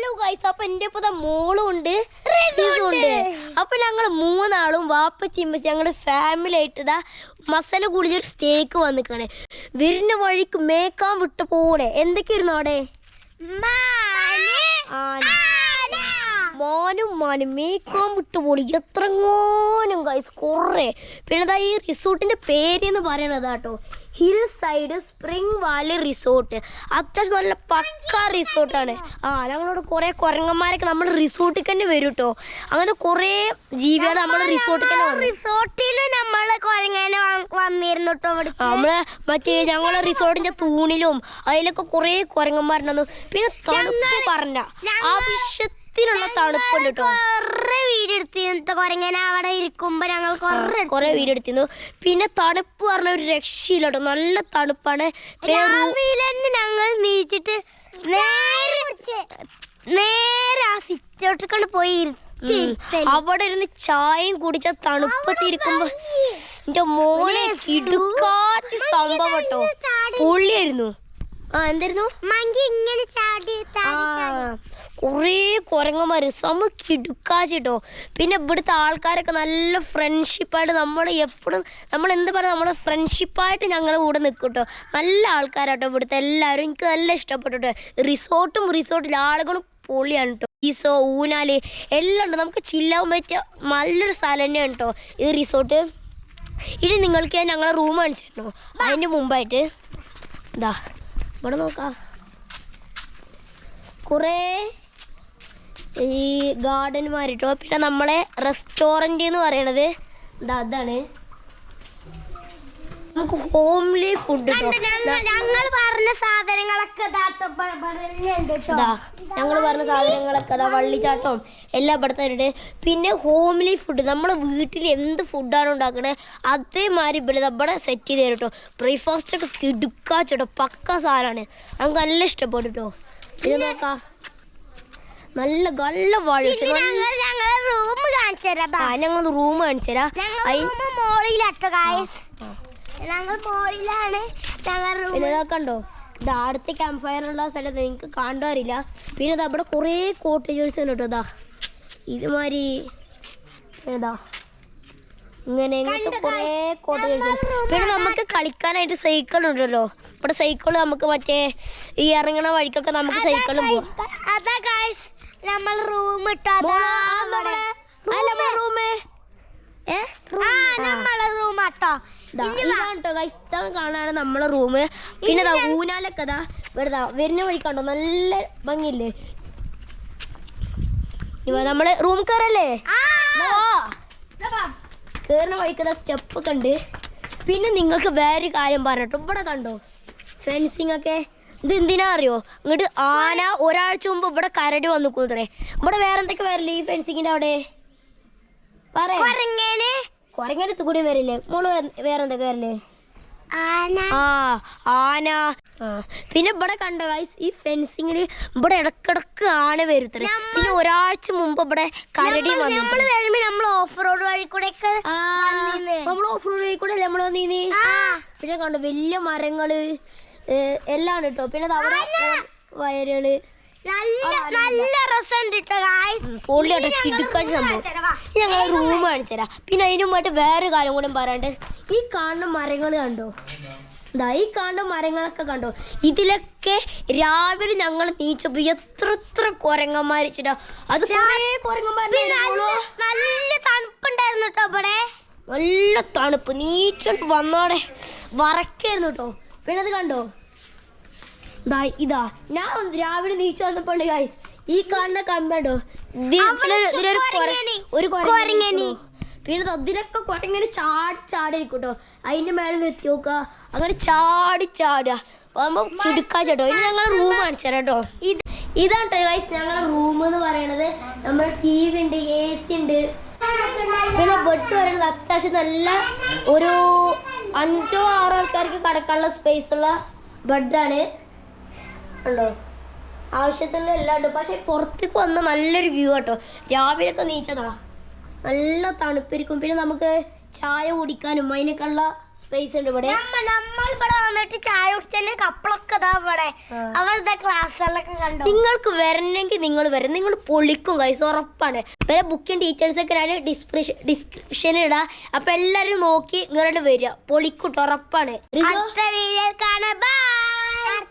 Hello guys അപ്പൊ എന്റെ ഇപ്പൊ മോളും ഉണ്ട് ഉണ്ട്. അപ്പൊ ഞങ്ങൾ മൂന്നാളും വാപ്പച്ചിമ്മച്ച് ഞങ്ങളുടെ ഫാമിലി ആയിട്ട് ഇതാ മസാല കൂടി ഒരു സ്റ്റേക്ക് വന്നിക്കാണ്. വരുന്ന വഴിക്ക് മേക്കാൻ വിട്ട പോലെ എന്തൊക്കെയായിരുന്നു അവിടെ? മോനും. മാനും മേക്കാൻ വിട്ട പോലെ എത്രങ്ങോനും ഗൈസ് കുറേ. പിന്നെ അതാ ഈ റിസോർട്ടിന്റെ പേര് എന്ന് പറയണത് കേട്ടോ hill side spring valley resort അത്യാവശ്യം നല്ല പക്ക റിസോർട്ടാണ്. ആ ഞങ്ങളോട് കുറേ കുരങ്ങന്മാരൊക്കെ നമ്മൾ റിസോർട്ടിൽ തന്നെ വരും കേട്ടോ അങ്ങനെ കുറേ ജീവിയാണ് നമ്മൾ റിസോർട്ടിൽ തന്നെ റിസോർട്ടിൽ നമ്മൾ കുരങ്ങനെ വന്നിരുന്നു കേട്ടോ നമ്മൾ മറ്റേ ഞങ്ങളെ റിസോർട്ടിന്റെ തൂണിലും അതിലൊക്കെ കുറേ കുരങ്ങന്മാരുണ്ടെന്നു പിന്നെ തണുപ്പ് പറഞ്ഞ ആവശ്യത്തിനുള്ള തണുപ്പുണ്ട് കേട്ടോ. കൊറേ വീഡിയോ എടുത്തിരുന്നു. കൊരങ്ങനെ അവിടെ ഇരിക്കുമ്പോ ഞങ്ങൾ കൊറേ കുറെ വീഡിയോ എടുത്തിരുന്നു. പിന്നെ തണുപ്പ് പറഞ്ഞ ഒരു രക്ഷയില്ല കേട്ടോ. നല്ല തണുപ്പാണ്. രാവിലെ തന്നെ ഞങ്ങൾ നീച്ചിട്ട് നേരെ നേരെ ആ സിറ്റൗട്ടിൽ പോയി അവിടെ ഇരുന്ന് ചായയും കുടിച്ച തണുപ്പത്തിരിക്കുമ്പോ എന്റെ മോനെ കിടുക്കാത്ത സംഭവം കേട്ടോ. പൊള്ളിയായിരുന്നു. ആ എന്തായിരുന്നു മങ്കി ഇങ്ങനെ ചാടി കുറേ കുരങ്ങന്മാർ സമ കിടുക്കാച്ചിട്ടോ. പിന്നെ ഇവിടുത്തെ ആൾക്കാരൊക്കെ നല്ല ഫ്രണ്ട്ഷിപ്പായിട്ട് നമ്മൾ എപ്പോഴും നമ്മൾ എന്ത് പറയുക നമ്മുടെ ഫ്രണ്ട്ഷിപ്പായിട്ട് ഞങ്ങൾ കൂടെ നിൽക്കും കേട്ടോ നല്ല ആൾക്കാരാട്ടോ ഇവിടുത്തെ എല്ലാവരും. എനിക്ക് നല്ല ഇഷ്ടപ്പെട്ടു റിസോർട്ടും റിസോർട്ടിലെ ആളുകളും പൊളിയാണ് കേട്ടോ ഈസോ ഊനാല് എല്ലാം ഉണ്ട്. നമുക്ക് ചില്ലാൻ പറ്റിയ നല്ലൊരു സ്ഥലം തന്നെയാണ് കേട്ടോ ഈ റിസോർട്ട്. ഇനി നിങ്ങൾക്ക് ഞങ്ങളെ റൂം കാണിച്ചിട്ടുണ്ടോ അതിന് മുമ്പായിട്ട്. ഇതാ ഇവിടെ നോക്കാം. കുറേ ഈ ഗാർഡന്മാർ പിന്നെ നമ്മളെ റെസ്റ്റോറന്റ് എന്ന് പറയണത് അതാണ്. നമുക്ക് ഹോംലി ഫുഡ് ഞങ്ങൾ പറഞ്ഞ സാധനങ്ങളൊക്കെ ഞങ്ങൾ പറഞ്ഞ സാധനങ്ങളൊക്കെ അതാ വള്ളിച്ചാട്ടവും എല്ലാം ഇവിടുത്തെ പിന്നെ ഹോംലി ഫുഡ് നമ്മൾ വീട്ടിൽ എന്ത് ഫുഡാണ് ഉണ്ടാക്കണേ അതേമാതിരി ഇവിടെ നമ്മുടെ സെറ്റ് ചെയ്ത് തരും കേട്ടോ ബ്രേക്ക്ഫാസ്റ്റ് ഒക്കെ കിടുക്കാച്ചോട്ടോ പക്ക സാധനമാണ് നമുക്ക് നല്ല ഇഷ്ടപ്പെട്ടു കേട്ടോ ഇത് നോക്കാം. നല്ല നല്ല വാഴ ഞങ്ങൾ റൂം കാണിച്ചു തരാം ഞങ്ങൾ റൂം കാണിച്ചു തരാം. ഞങ്ങൾ മോളിലാണ് പിന്നെ കണ്ടോ? ഇതാ അടുത്ത ക്യാമ്പ് ഫയർ ഉള്ള സ്ഥലത്ത് നിങ്ങൾക്ക് കാണാൻ അറിയില്ല. പിന്നെ ഇതാ ഇവിടെ കുറേ കോട്ടേജേഴ്സ് ഉണ്ട് കേട്ടോ ഇതാ. ഇതുമാതിരി ഇതാ. ഇങ്ങനെ ഇങ്ങനത്തെ കുറേ കോട്ടേജേഴ്സ് പിന്നെ നമുക്ക് കളിക്കാനായിട്ട് സൈക്കിൾ ഉണ്ടല്ലോ ഇവിടെ സൈക്കിൾ നമുക്ക് മറ്റേ ഈ ഇറങ്ങണ വഴിക്കൊക്കെ നമുക്ക് സൈക്കിളും പോവാം. അതാ ഗായ്സ് നമ്മൾ റൂം ഇട്ടോ അതാ അവിടെ. റൂമേ ഏ ആ നമ്മളെ റൂം ആട്ടോ ദാ, ഇതാണ് guys. ഇതാണ് കാണാണ് നമ്മളെ റൂം പിന്നെ ഊനാലൊക്കെ അതാ ഇവിടെ വരുന്ന വഴി കണ്ടോ? നല്ല ഭംഗിയില്ലേ? നമ്മൾ റൂം കയറല്ലേ കയറുന്ന വഴിക്ക് സ്റ്റെപ്പ് ഒക്കെ ഉണ്ട്. പിന്നെ നിങ്ങൾക്ക് വേറൊരു കാര്യം പറഞ്ഞിട്ടോ ഇവിടെ കണ്ടോ? ഫെൻസിങ് ഒക്കെ. ഇത് എന്തിനാ അറിയോ? ഇങ്ങോട്ട് ആന ഒരാഴ്ച മുമ്പ് ഇവിടെ കരടി വന്നു കൂത്രേ ഇവിടെ വേറെന്തൊക്കെ വരല്ലേ ഈ ഫെൻസിങ്ങിന്റെ അവിടെ? പറയാ. കുരങ്ങടുത്ത് കൂടി വരില്ലേ? മോൾ വേറെന്താ വരില്ലേ ആ ആന. ആ. പിന്നെ ഇവിടെ കണ്ട ഗൈസ് ഈ ഫെൻസിങ്ങിൽ ഇവിടെ ഇടക്കിടക്ക് ആന വരുത്തത് പിന്നെ ഒരാഴ്ച മുമ്പ് ഇവിടെ കരടി വന്നു നമ്മൾ വരുമ്പോ നമ്മൾ ഓഫ് റോഡ് വഴി കൂടെ നമ്മൾ ഓഫ് റോഡ് വഴി കൂടെ നമ്മൾ വന്നീനി പിന്നെ കണ്ടു വലിയ മരങ്ങൾ എല്ലാം കേട്ടോ പിന്നെ അവിടെ വയലുകൾ നല്ല നല്ല രസമുണ്ട് കേട്ടോ പൊള്ളിയാട്ടോ കിടുക്കാൻ സംഭവം ഞങ്ങൾ റൂം കാണിച്ചു തരാം പിന്നെ അതിനുമായിട്ട് വേറൊരു കാര്യം കൂടെ പറയാണ്ട് ഈ കാണുന്ന മരങ്ങൾ കണ്ടോ? ഇതാ ഈ കാണുന്ന മരങ്ങളൊക്കെ കണ്ടോ? ഇതിലൊക്കെ രാവിലെ ഞങ്ങൾ നീച്ചപ്പോ എത്ര എത്ര കുരങ്ങന്മാർ വെച്ചിട്ടാ അത് നല്ല തണുപ്പുണ്ടായിരുന്നു കേട്ടോ ഇവിടെ. നല്ല തണുപ്പ്. നീച്ചോട്ട് വന്നോടെ. വറക്കായിരുന്നു കേട്ടോ പിന്നെ അത് കണ്ടോ? ഇതാ. ഞാൻ രാവിലെ നീച്ചു വന്നപ്പോണ്ട് ഗൈസ് ഈ കാണുന്ന ഇതിലൊരു ഒരു കുരങ്ങന്. പിന്നെ ദാ ഇതിലൊക്കെ കുരങ്ങനെ ചാടി ചാടി ഇരിക്കും കേട്ടോ അതിന്റെ മേളിൽ നിർത്തി നോക്കുക. അങ്ങനെ ചാടി ചാടുക. ചുരുക്കാ ചേട്ടോ ഇനി ഞങ്ങൾ റൂം കാണിച്ചു തരാം കേട്ടോ. ഇത് ഇതാണ് കേട്ടോ ഗൈസ് ഞങ്ങളുടെ റൂം എന്ന് പറയണത്. നമ്മൾ ടി വി ഉണ്ട് എ സി ഉണ്ട്. പിന്നെ ബെഡ് പറയുന്നത് അത്യാവശ്യം നല്ല ഒരു അഞ്ചോ ആറോ ആൾക്കാർക്ക് കടക്കാനുള്ള സ്പേസ് ഉള്ള ബെഡാണ്. ഉണ്ടോ? ആവശ്യത്തിനുള്ള എല്ലാം ഉണ്ട്. പക്ഷെ പുറത്തേക്ക് വന്ന നല്ലൊരു വ്യൂ കേട്ടോ രാവിലെയൊക്കെ നീച്ചതാ. നല്ല തണുപ്പിരിക്കും പിന്നെ നമുക്ക് ചായ കുടിക്കാനും അതിനൊക്കെയുള്ള സ്പേസ് ഉണ്ട് ഇവിടെ. നമ്മ- നമ്മൾ ഇവിടെ വന്നിട്ട് ചായ കുടിച്ചതിന്റെ കപ്പളൊക്കെ ഇതാ ഇവിടെ. അവരുടെ ക്ലാസ്സുകളൊക്കെ കണ്ടു? നിങ്ങൾക്ക് വരണമെങ്കിൽ നിങ്ങൾ വരും നിങ്ങൾ പൊളിക്കും കൈസ് ഉറപ്പാണ്. വേറെ ബുക്കിംഗ് ഡീറ്റെയിൽസ് ഒക്കെ ഞാൻ ഡിസ്ക്രിപ്ഷൻ ഡിസ്ക്രിപ്ഷനിൽ ഇടാം. അപ്പൊ എല്ലാരും നോക്കി ഇങ്ങോട്ട് വരിക. പൊളിക്കൂട്ട് ഉറപ്പാണ്. കാണാം.